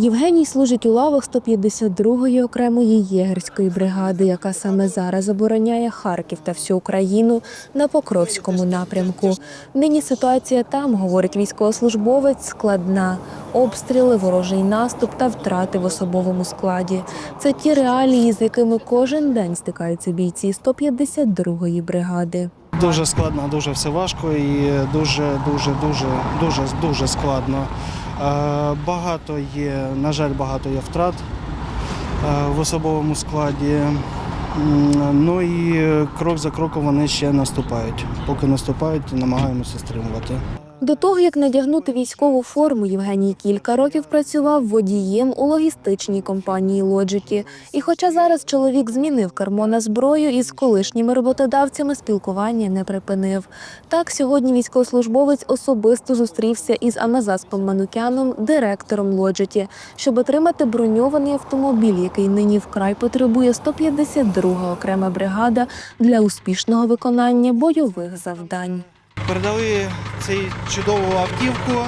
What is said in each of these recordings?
Євгеній служить у лавах 152-ї окремої єгерської бригади, яка саме зараз обороняє Харків та всю Україну на Покровському напрямку. Нині ситуація там, говорить військовослужбовець, складна. Обстріли, ворожий наступ та втрати в особовому складі. Це ті реалії, з якими кожен день стикаються бійці 152-ї бригади. Дуже складно, дуже все важко і дуже, дуже, дуже, дуже, дуже складно. Е, Багато є, на жаль, багато є втрат е, в особовому складі. Ну і крок за кроком вони ще наступають. Поки наступають, намагаємося стримувати. До того, як надягнути військову форму, Євгеній кілька років працював водієм у логістичній компанії Лоджеті. І хоча зараз чоловік змінив кермо на зброю із колишніми роботодавцями спілкування не припинив. Так, сьогодні військовослужбовець особисто зустрівся із Амазаспом Манукяном, директором Лоджеті, щоб отримати броньований автомобіль, який нині вкрай потребує 152 окрема бригада для успішного виконання бойових завдань. Передали цей чудову автівку.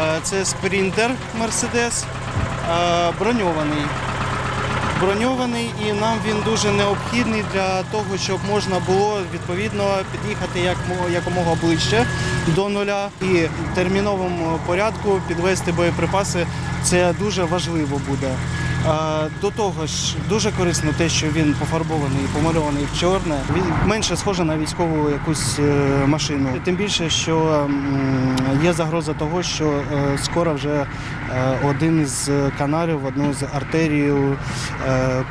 Е, Це спринтер Мерседес, броньований. Броньований і нам він дуже необхідний для того, щоб можна було відповідно під'їхати якомога ближче до нуля і в терміновому порядку підвести боєприпаси. Це дуже важливо буде. До того ж, дуже корисно те, що він пофарбований помальований в чорне. Він менше схоже на військову якусь е, машину. Тим більше, що є загроза того, що е, скоро вже е, один із каналів, одну з артерій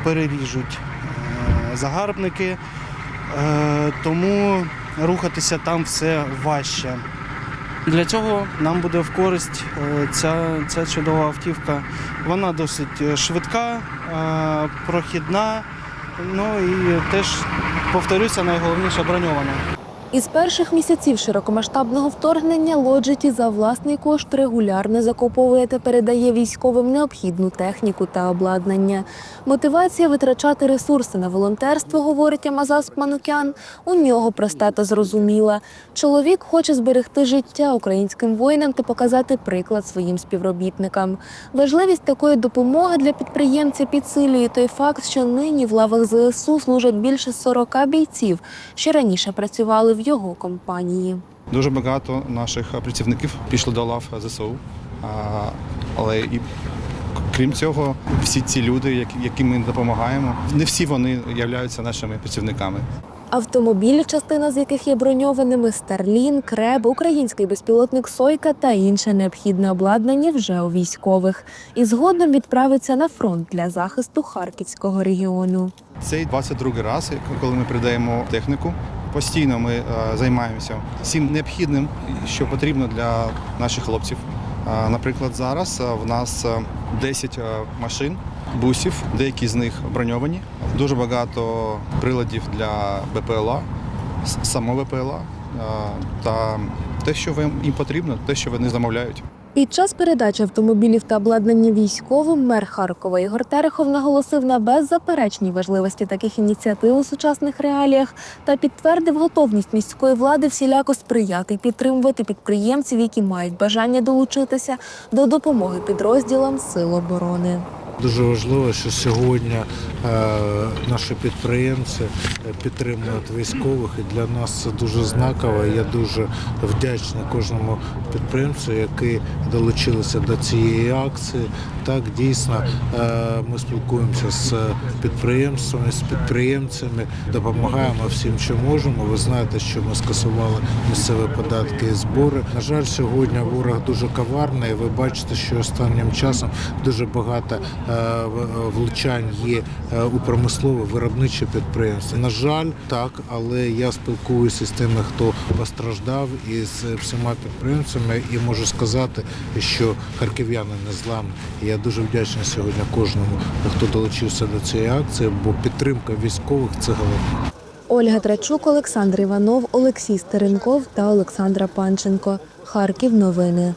переріжуть загарбники. Тому рухатися там все важче. Для цього нам буде в користь е, ця, ця чудова автівка. Вона досить е, швидка, е, прохідна, ну і теж, повторюся, найголовніше броньована. Із перших місяців широкомасштабного вторгнення Лоджеті за власний кошт регулярно закуповує та передає військовим необхідну техніку та обладнання. Мотивація витрачати ресурси на волонтерство, говорить Амазас Манукян, у нього проста та зрозуміла. Чоловік хоче зберегти життя українським воїнам та показати приклад своїм співробітникам. Важливість такої допомоги для підприємця підсилює той факт, що нині в лавах ЗСУ служать більше 40 бійців, що раніше працювали в його компанії. Дуже багато наших працівників пішли до лав ЗСУ. Але і крім цього, всі ці люди, яким ми допомагаємо, не всі вони являються нашими працівниками. Автомобілі, частина з яких є броньованими, Старлін, Креб, український безпілотник Сойка та інше необхідне обладнання вже у військових. І згодом відправиться на фронт для захисту Харківського регіону. Цей 22 раз, коли ми передаємо техніку. Постійно ми е, займаємося всім необхідним, що потрібно для наших хлопців. Е, Наприклад, зараз е, в нас е, 10 е, машин, бусів, деякі з них броньовані. Дуже багато приладів для БПЛА, само БПЛА та те, що їм потрібно, те, що вони замовляють. Під час передачі автомобілів та обладнання військовим мер Харкова Ігор Терехов наголосив на беззаперечній важливості таких ініціатив у сучасних реаліях та підтвердив готовність міської влади всіляко сприяти і підтримувати підприємців, які мають бажання долучитися до допомоги підрозділам Сил оборони. Дуже важливо, що сьогодні е, наші підприємці е, підтримують військових, і для нас це дуже знаково. Я дуже вдячний кожному підприємцю, які долучилися до цієї акції. Так, дійсно, е, ми спілкуємося з підприємствами, з підприємцями, допомагаємо всім, що можемо. Ви знаєте, що ми скасували місцеві податки і збори. На жаль, сьогодні ворог дуже коварний. Ви бачите, що останнім часом дуже багато влучань є е, у промислове виробниче підприємство. На жаль, так, але я спілкуюся з тими, хто постраждав, і з всіма підприємцями, і можу сказати, що харків'яни не зламні. Я дуже вдячний сьогодні кожному, хто долучився до цієї акції, бо підтримка військових це головне. Ольга Трачук, Олександр Іванов, Олексій Стеренков та Олександра Панченко. Харків новини.